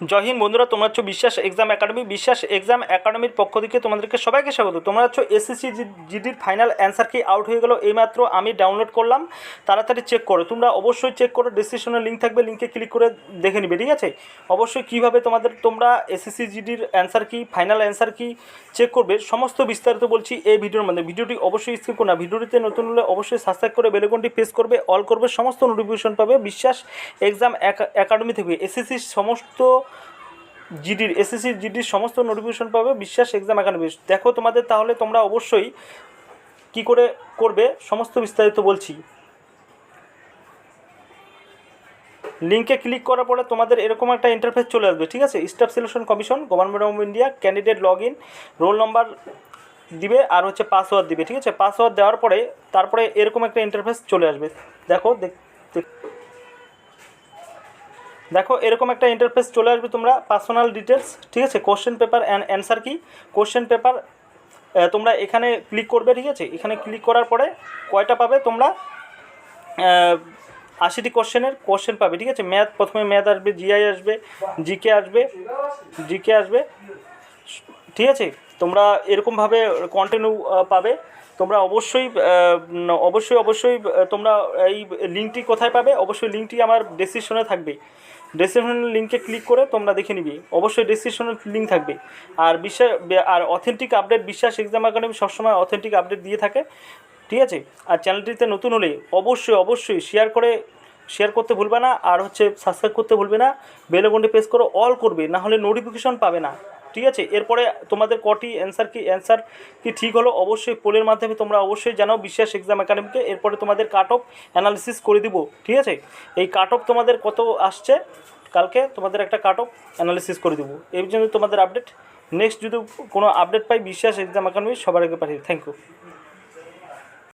জয় বন্ধুরা, তোমরা হচ্ছে বিশ্বাস এক্সাম একাডেমি বিশ্বাস এক্সাম একাডেমির পক্ষ থেকে তোমাদেরকে সবাইকে স্বাগত। তোমরা হচ্ছে এসএসসি জিডির ফাইনাল অ্যান্সার কি আউট হয়ে গেল এইমাত্র আমি ডাউনলোড করলাম, তাড়াতাড়ি চেক করো। তোমরা অবশ্যই চেক করো ডিসক্রিপশনে লিঙ্ক থাকবে লিঙ্কে ক্লিক করে দেখে নিবে, ঠিক আছে? অবশ্যই কীভাবে তোমাদের, তোমরা এসএসসি জিডির অ্যান্সার কি ফাইনাল অ্যান্সার কি চেক করবে, সমস্ত বিস্তারিত বলছি এই ভিডিওর মধ্যে। ভিডিওটি অবশ্যই স্কিপ করো না। ভিডিওটিতে নতুন হলে অবশ্যই সাবস্ক্রাইব করে বেলেকনটি প্রেস করবে অল করবে, সমস্ত নোটিফিকেশন পাবে। বিশ্বাস এক্সাম একাডেমি থেকে এসএসসির সমস্ত জিডির এসএসসি জিডির সমস্ত নোটিফিকেশন পাবে, বিশ্বাস এক্সাম একাডেমি দেখো তোমাদের তাহলে তোমরা অবশ্যই কি করে করবে, সমস্ত বিস্তারিত বলছি। লিঙ্কে ক্লিক করার পরে তোমাদের এরকম একটা ইন্টারফেস চলে আসবে, ঠিক আছে? Staff selection commission government of India candidate log in roll number দিবে আর হচ্ছে পাসওয়ার্ড দিবে, ঠিক আছে? পাসওয়ার্ড দেওয়ার পরে, তারপরে এরকম একটা ইন্টারফেস চলে আসবে। দেখো দেখ দেখ- এরকম একটা ইন্টারফেস চলে আসবে তোমরা পার্সোনাল ডিটেলস ঠিক আছে? কোশ্চেন পেপার অ্যান্ড অ্যান্সার কি কোশ্চেন পেপার তোমরা এখানে ক্লিক করবে, ঠিক আছে? এখানে ক্লিক করার পরে কয়টা পাবে তোমরা? আশিটি কোশ্চেনের কোশ্চেন পাবে, ঠিক আছে? ম্যাথ প্রথমে ম্যাথ আসবে জিআই আসবে জিকে আসবে জিকে আসবে, ঠিক আছে? তোমরা এরকমভাবে কন্টিনিউ পাবে। তোমরা অবশ্যই অবশ্যই অবশ্যই তোমরা এই লিঙ্কটি কোথায় পাবে? অবশ্যই লিঙ্কটি আমার ডেসক্রিপশনে থাকবে। ডেসক্রিপশন লিঙ্কে ক্লিক করে তোমরা দেখে নিবি। অবশ্যই ডেসক্রিপশনের লিঙ্ক থাকবে। আর বিশ্বাস, আর authentic update Biswas exam academy সবসময় অথেন্টিক আপডেট দিয়ে থাকে। ঠিক আছে? আর চ্যানেলটিতে নতুন হলে অবশ্যই অবশ্যই শেয়ার করে শেয়ার করতে ভুলবে না। আর হচ্ছে সাবস্ক্রাইব করতে ভুলবে না। বেলগন্ডে প্রেস করে অল করবে। না হলে নোটিফিকেশন পাবে না। ঠিক আছে? এরপরে তোমাদের কটি অ্যান্সার কি? অ্যান্সার কি ঠিক হলো? অবশ্যই পোলের মাধ্যমে তোমরা অবশ্যই জানাও বিশ্বাস এক্সাম একাডেমিকে এরপরে তোমাদের কাট অফ অ্যানালিসিস করে দিব, ঠিক আছে? এই কাট অফ তোমাদের কত আসছে? কালকে তোমাদের একটা কাট অফ অ্যানালিসিস করে দেবো। এর জন্য তোমাদের আপডেট নেক্সট যদি কোনো আপডেট পাই, বিশ্বাস এক্সাম একাডেমি সবার আগে পাঠিয়ে থ্যাংক ইউ